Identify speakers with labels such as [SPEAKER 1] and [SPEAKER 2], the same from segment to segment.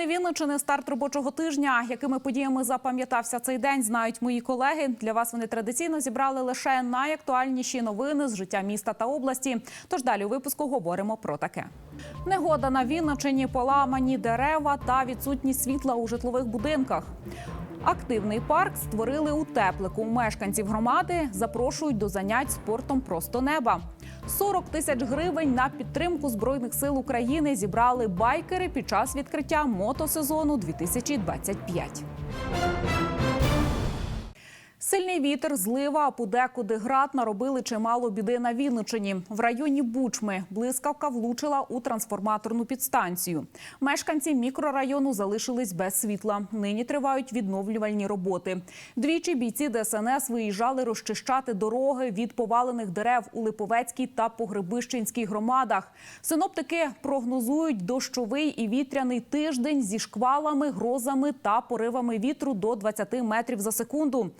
[SPEAKER 1] Новини Вінничини. Старт робочого тижня. Якими подіями запам'ятався цей день, знають мої колеги. Для вас вони традиційно зібрали лише найактуальніші новини з життя міста та області. Тож далі у випуску говоримо про таке. Негода на Вінничині, поламані дерева та відсутність світла у житлових будинках. Активний парк створили у теплику. Мешканців громади запрошують до занять спортом просто неба. 40 тисяч гривень на підтримку збройних сил України зібрали байкери під час відкриття мотосезону 2025. Сильний вітер, злива, а подекуди град наробили чимало біди на Вінничині. В районі Бучми блискавка влучила у трансформаторну підстанцію. Мешканці мікрорайону залишились без світла. Нині тривають відновлювальні роботи. Двічі бійці ДСНС виїжджали розчищати дороги від повалених дерев у Липовецькій та Погребищенській громадах. Синоптики прогнозують дощовий і вітряний тиждень зі шквалами, грозами та поривами вітру до 20 метрів за секунду.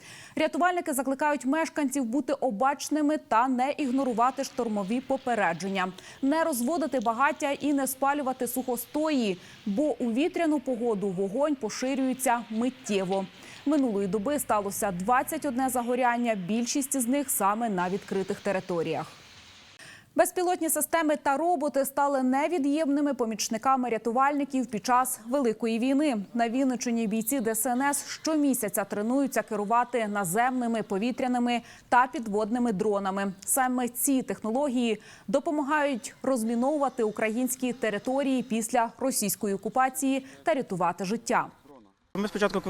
[SPEAKER 1] Рятувальники закликають мешканців бути обачними та не ігнорувати штормові попередження, не розводити багаття і не спалювати сухостої, бо у вітряну погоду вогонь поширюється миттєво. Минулої доби сталося 21 загоряння. Більшість з них саме на відкритих територіях. Безпілотні системи та роботи стали невід'ємними помічниками рятувальників під час великої війни. На Вінничині бійці ДСНС щомісяця тренуються керувати наземними, повітряними та підводними дронами. Саме ці технології допомагають розміновувати українські території після російської окупації та рятувати життя.
[SPEAKER 2] Ми спочатку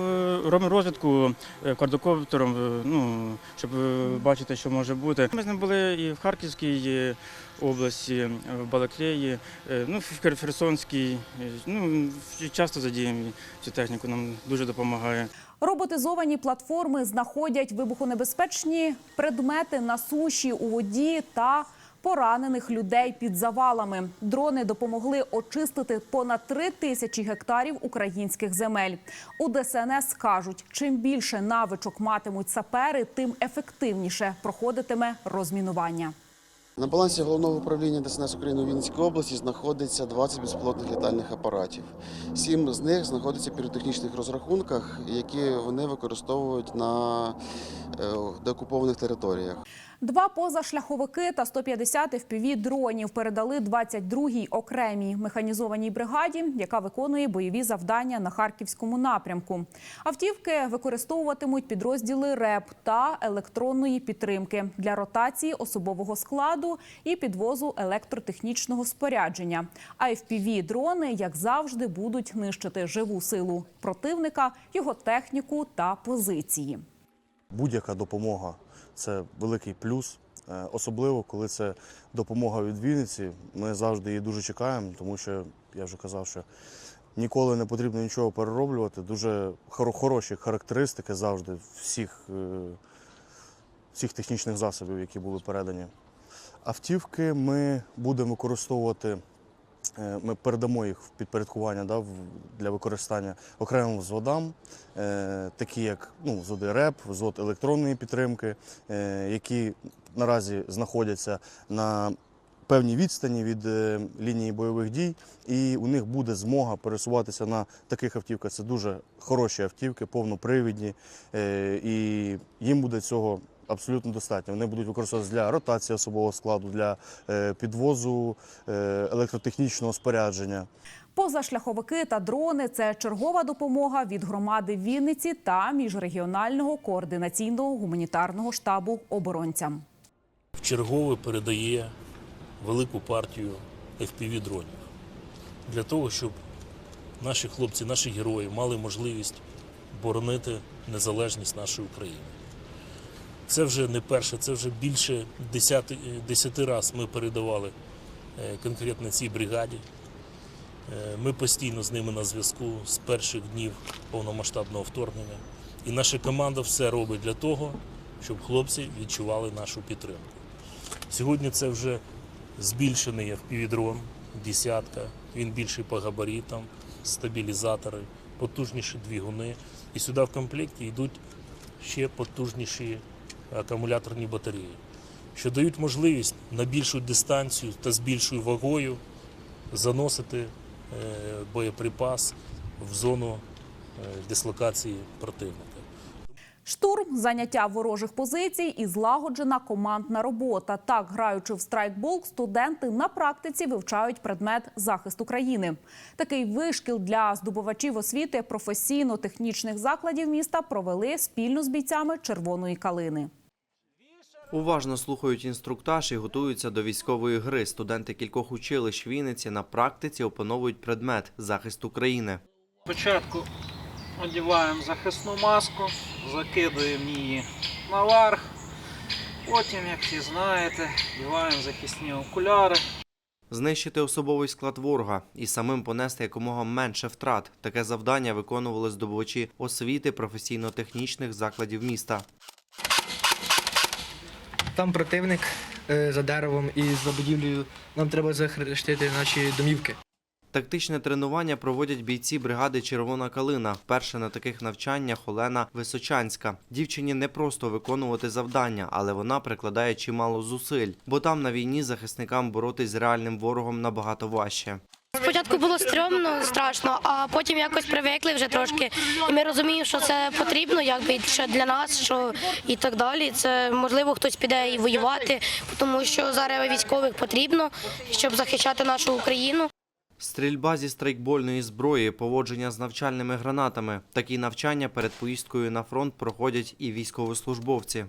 [SPEAKER 2] робимо розвідку е, квадрокоптером, е, ну, щоб е, бачити, що може бути. Ми з ним були і в Харківській е, області, в Балаклеї, е, ну, в Херсонській. е, Ну, часто задіємо цю техніку, нам дуже допомагає.
[SPEAKER 1] Роботизовані платформи знаходять вибухонебезпечні предмети на суші у воді та поранених людей під завалами. Дрони допомогли очистити понад три тисячі гектарів українських земель. У ДСНС кажуть, чим більше навичок матимуть сапери, тим ефективніше проходитиме розмінування.
[SPEAKER 3] На балансі головного управління ДСНС України у Вінницькій області знаходиться 20 безпілотних літальних апаратів. Сім з них знаходяться в піротехнічних розрахунках, які вони використовують на е, деокупованих територіях.
[SPEAKER 1] Два позашляховики та 150 FPV дронів передали 22-й окремій механізованій бригаді, яка виконує бойові завдання на харківському напрямку. Автівки використовуватимуть підрозділи РЕП та електронної підтримки для ротації особового складу і підвозу електротехнічного спорядження. А FPV дрони, як завжди, будуть нищити живу силу противника, його техніку та позиції.
[SPEAKER 4] Будь-яка допомога це великий плюс, Е, особливо коли це допомога від Вінниці. Ми завжди її дуже чекаємо, тому що я вже казав, що ніколи не потрібно нічого перероблювати. Дуже хоро- хороші характеристики завжди всіх, е, всіх технічних засобів, які були передані. Автівки ми будемо використовувати. Е, Ми передамо їх в підпорядкування да, для використання окремим взводам, е, такі як ну, взводи РЕП, взвод електронної підтримки, е, які наразі знаходяться на певній відстані від е, лінії бойових дій, і у них буде змога пересуватися на таких автівках. Це дуже хороші автівки, повнопривідні, е, і їм буде цього абсолютно достатньо. Вони будуть використовуватися для ротації особового складу, для е, підвозу е, електротехнічного спорядження.
[SPEAKER 1] Позашляховики та дрони це чергова допомога від громади Вінниці та міжрегіонального координаційного гуманітарного штабу оборонцям.
[SPEAKER 5] вчергове передає велику партію fpv дронів для того, щоб наші хлопці, наші герої мали можливість боронити незалежність нашої України. Це вже не перше, це вже більше десяти, десяти раз ми передавали е, конкретно цій бригаді. Е, Ми постійно з ними на зв'язку з перших днів повномасштабного вторгнення. І наша команда все робить для того, щоб хлопці відчували нашу підтримку. Сьогодні це вже збільшений FPV-дрон, десятка, він більший по габаритам, стабілізатори, потужніші двигуни. І сюди в комплекті йдуть ще потужніші акумуляторні батареї, що дають можливість на більшу дистанцію та з більшою вагою заносити е, боєприпас в зону е, дислокації противника.
[SPEAKER 1] Штурм, заняття ворожих позицій і злагоджена командна робота. Так, граючи в страйкбол, студенти на практиці вивчають предмет захист України. Такий вишкіл для здобувачів освіти професійно-технічних закладів міста провели спільно з бійцями Червоної калини.
[SPEAKER 6] Уважно слухають інструктаж і готуються до військової гри. Студенти кількох училищ Вінниці на практиці опановують предмет захист України.
[SPEAKER 7] Спочатку одягаємо захисну маску, закидуємо її наверх. Потім, як всі знаєте, одягаємо захисні окуляри.
[SPEAKER 6] Знищити особовий склад ворога і самим понести якомога менше втрат. Таке завдання виконували здобувачі освіти професійно-технічних закладів міста.
[SPEAKER 8] Там противник е, за деревом і за будівлею. Нам треба захистити наші домівки.
[SPEAKER 6] Тактичне тренування проводять бійці бригади Червона калина. Перше на таких навчаннях Олена Височанська. Дівчині не просто виконувати завдання, але вона прикладає чимало зусиль, бо там на війні захисникам боротись з реальним ворогом набагато важче.
[SPEAKER 9] Спочатку було стрьомно, страшно, а потім якось привикли вже трошки. І ми розуміємо, що це потрібно, якби що для нас, що і так далі. Це можливо хтось піде і воювати, тому що зараз військових потрібно, щоб захищати нашу Україну.
[SPEAKER 6] Стрільба зі страйкбольної зброї, поводження з навчальними гранатами. Такі навчання перед поїздкою на фронт проходять і військовослужбовці.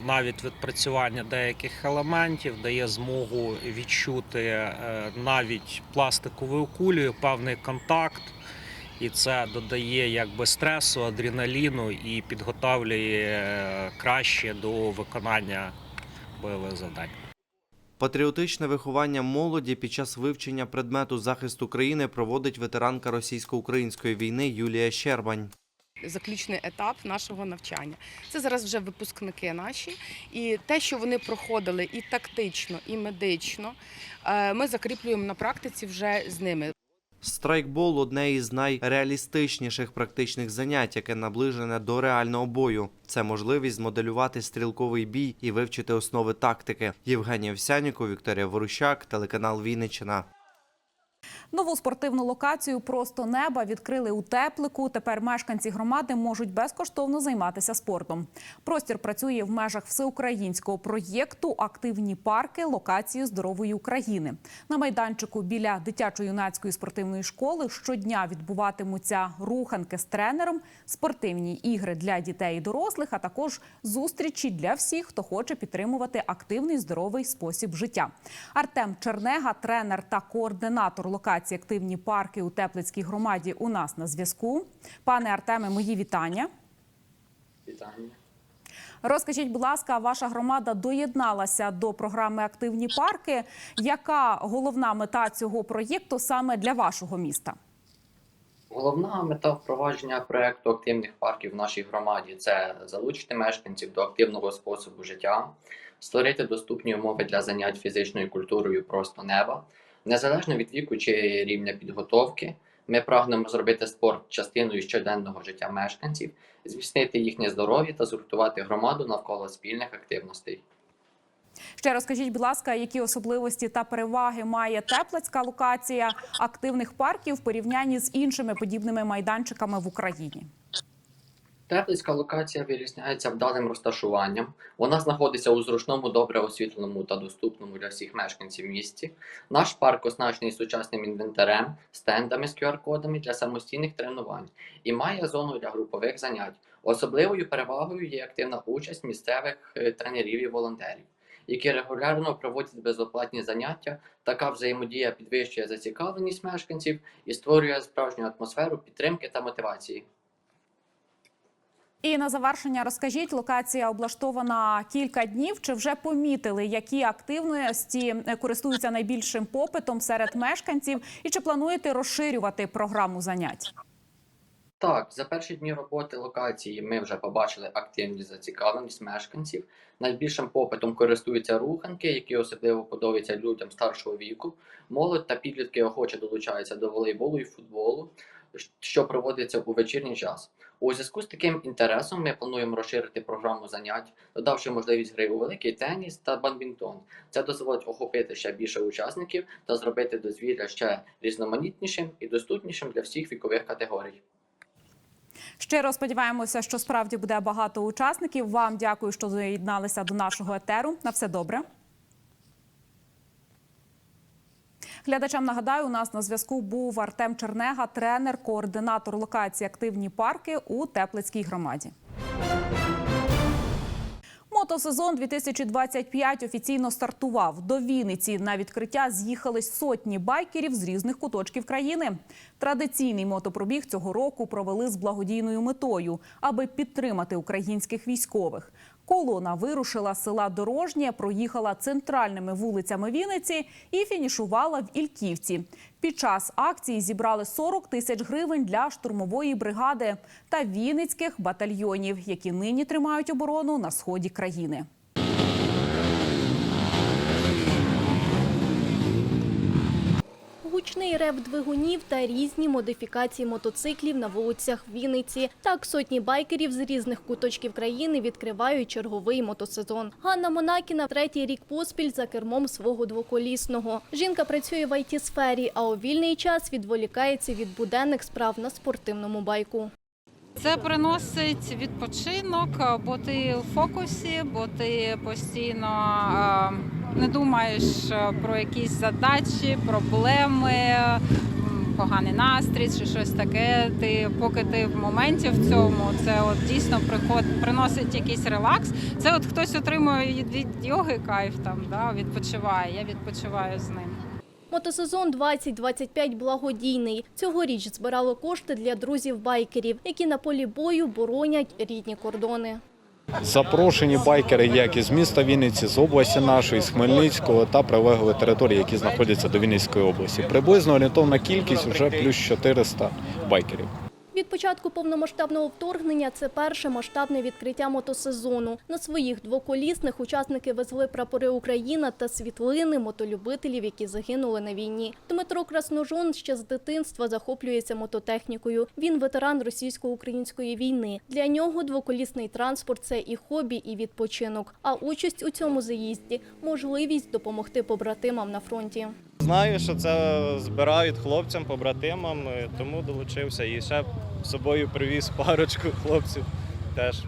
[SPEAKER 7] Навіть відпрацювання деяких елементів дає змогу відчути е, навіть пластиковою кулею певний контакт. І це додає якби стресу, адреналіну і підготовлює е, краще до виконання бойових завдань.
[SPEAKER 6] Патріотичне виховання молоді під час вивчення предмету захист України проводить ветеранка російсько-української війни Юлія Щербань.
[SPEAKER 10] Заключний етап нашого навчання. Це зараз вже випускники наші, і те, що вони проходили і тактично, і медично, е, ми закріплюємо на практиці вже з ними.
[SPEAKER 6] Страйкбол одне із найреалістичніших практичних занять, яке наближене до реального бою. Це можливість змоделювати стрілковий бій і вивчити основи тактики. Євгенія Овсяніков, Вікторія Ворущак, телеканал Вінниччина.
[SPEAKER 1] Нову спортивну локацію просто неба відкрили у теплику. Тепер мешканці громади можуть безкоштовно займатися спортом. Простір працює в межах всеукраїнського проєкту Активні парки локації здорової України. На майданчику біля дитячо-юнацької спортивної школи щодня відбуватимуться руханки з тренером, спортивні ігри для дітей і дорослих, а також зустрічі для всіх, хто хоче підтримувати активний здоровий спосіб життя. Артем Чернега, тренер та координатор локації Активні парки у Теплицькій громаді. У нас на зв'язку. Пане Артеме, мої вітання.
[SPEAKER 11] Вітання.
[SPEAKER 1] Розкажіть, будь ласка, ваша громада доєдналася до програми Активні парки. Яка головна мета цього проєкту саме для вашого міста?
[SPEAKER 11] Головна мета впровадження проекту активних парків в нашій громаді це залучити мешканців до активного способу життя, створити доступні умови для занять фізичною культурою просто неба, незалежно від віку чи рівня підготовки. Ми прагнемо зробити спорт частиною щоденного життя мешканців, зміцнити їхнє здоров'я та згуртувати громаду навколо спільних активностей.
[SPEAKER 1] Ще розкажіть, будь ласка, які особливості та переваги має теплицька локація активних парків в порівнянні з іншими подібними майданчиками в Україні?
[SPEAKER 11] Теплицька локація вирізняється вдалим розташуванням. Вона знаходиться у зручному, добре освітленому та доступному для всіх мешканців місті. Наш парк оснащений сучасним інвентарем, стендами з QR-кодами для самостійних тренувань і має зону для групових занять. Особливою перевагою є активна участь місцевих е, тренерів і волонтерів, які регулярно проводять безоплатні заняття. Така взаємодія підвищує зацікавленість мешканців і створює справжню атмосферу підтримки та мотивації.
[SPEAKER 1] І на завершення розкажіть, локація облаштована кілька днів. Чи вже помітили, які активності користуються найбільшим попитом серед мешканців, і чи плануєте розширювати програму занять?
[SPEAKER 11] Так, за перші дні роботи локації ми вже побачили активність зацікавленість мешканців. Найбільшим попитом користуються руханки, які особливо подобаються людям старшого віку. Молодь та підлітки охоче долучаються до волейболу і футболу. що проводиться у вечірній час. У зв'язку з таким інтересом ми плануємо розширити програму занять, додавши можливість гри у великий теніс та бадмінтон. Це дозволить охопити ще більше учасників та зробити дозвілля ще різноманітнішим і доступнішим для всіх вікових категорій.
[SPEAKER 1] Щиро сподіваємося, що справді буде багато учасників. Вам дякую, що доєдналися до нашого етеру. На все добре. Глядачам нагадаю, у нас на зв'язку був Артем Чернега, тренер, координатор локації активні парки у Теплицькій громаді. Мотосезон 2025 офіційно стартував. До Вінниці на відкриття з'їхались сотні байкерів з різних куточків країни. Традиційний мотопробіг цього року провели з благодійною метою, аби підтримати українських військових. Колона вирушила з села Дорожнє, проїхала центральними вулицями Вінниці і фінішувала в Ільківці. Під час акції зібрали 40 тисяч гривень для штурмової бригади та вінницьких батальйонів, які нині тримають оборону на сході країни.
[SPEAKER 12] Гучний рев двигунів та різні модифікації мотоциклів на вулицях Вінниці. Так сотні байкерів з різних куточків країни відкривають черговий мотосезон. Ганна Монакіна третій рік поспіль за кермом свого двоколісного. Жінка працює в IT-сфері, а у вільний час відволікається від буденних справ на спортивному байку.
[SPEAKER 13] Це приносить відпочинок, бо ти в фокусі, бо ти постійно е, не думаєш про якісь задачі, проблеми, поганий настрій чи щось таке. Ти поки ти в моменті в цьому, це от дійсно приход приносить якийсь релакс. Це от хтось отримує від йоги кайф там, да, відпочиває. Я відпочиваю з ним.
[SPEAKER 12] Мотосезон 2025 благодійний. Цьогоріч збирали кошти для друзів-байкерів, які на полі бою боронять рідні кордони.
[SPEAKER 14] Запрошені байкери як із міста Вінниці, з області нашої, з Хмельницького та прилеглої території, які знаходяться до Вінницької області. Приблизно орієнтовна кількість вже плюс 400 байкерів.
[SPEAKER 12] Від початку повномасштабного вторгнення це перше масштабне відкриття мотосезону. На своїх двоколісних учасники везли прапори України та світлини мотолюбителів, які загинули на війні. Дмитро Красножон ще з дитинства захоплюється мототехнікою. Він ветеран російсько-української війни. Для нього двоколісний транспорт це і хобі, і відпочинок. А участь у цьому заїзді можливість допомогти побратимам на фронті.
[SPEAKER 15] Знаю, що це збирають хлопцям, побратимам, е, тому долучився і ще з собою привіз парочку хлопців теж.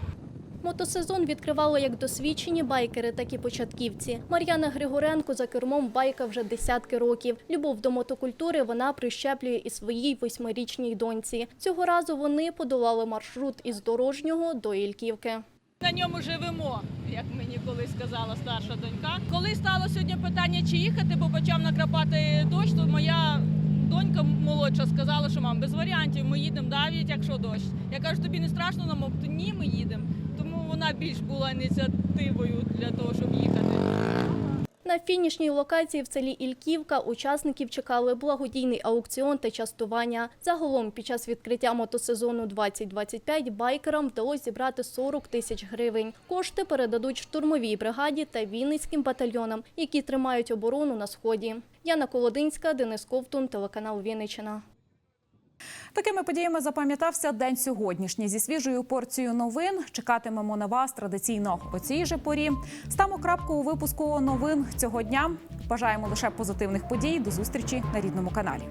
[SPEAKER 12] Мотосезон відкривали як досвідчені байкери, так і початківці. Мар'яна Григоренко за кермом байка вже десятки років. Любов до мотокультури вона прищеплює і своїй восьмирічній доньці. Цього разу вони подолали маршрут із дорожнього до Ільківки.
[SPEAKER 16] На ньому живемо, як мені колись сказала старша донька. Коли стало сьогодні питання, чи їхати, бо почав накрапати дощ, то моя донька молодша сказала, що мам, без варіантів ми їдемо навіть, якщо дощ. Я кажу, тобі не страшно намокти? Ні, ми їдемо. Тому вона більш була ініціативою для того, щоб їхати.
[SPEAKER 12] На фінішній локації в селі Ільківка учасників чекали благодійний аукціон та частування. Загалом під час відкриття мотосезону 2025 байкерам вдалося зібрати 40 тисяч гривень. Кошти передадуть штурмовій бригаді та вінницьким батальйонам, які тримають оборону на сході. Яна Колодинська, Денис Ковтун, телеканал Вінниччина.
[SPEAKER 1] Такими подіями запам'ятався день сьогоднішній. Зі свіжою порцією новин чекатимемо на вас традиційно о цій же порі. Стамо крапку у випуску новин цього дня. Бажаємо лише позитивних подій. До зустрічі на рідному каналі.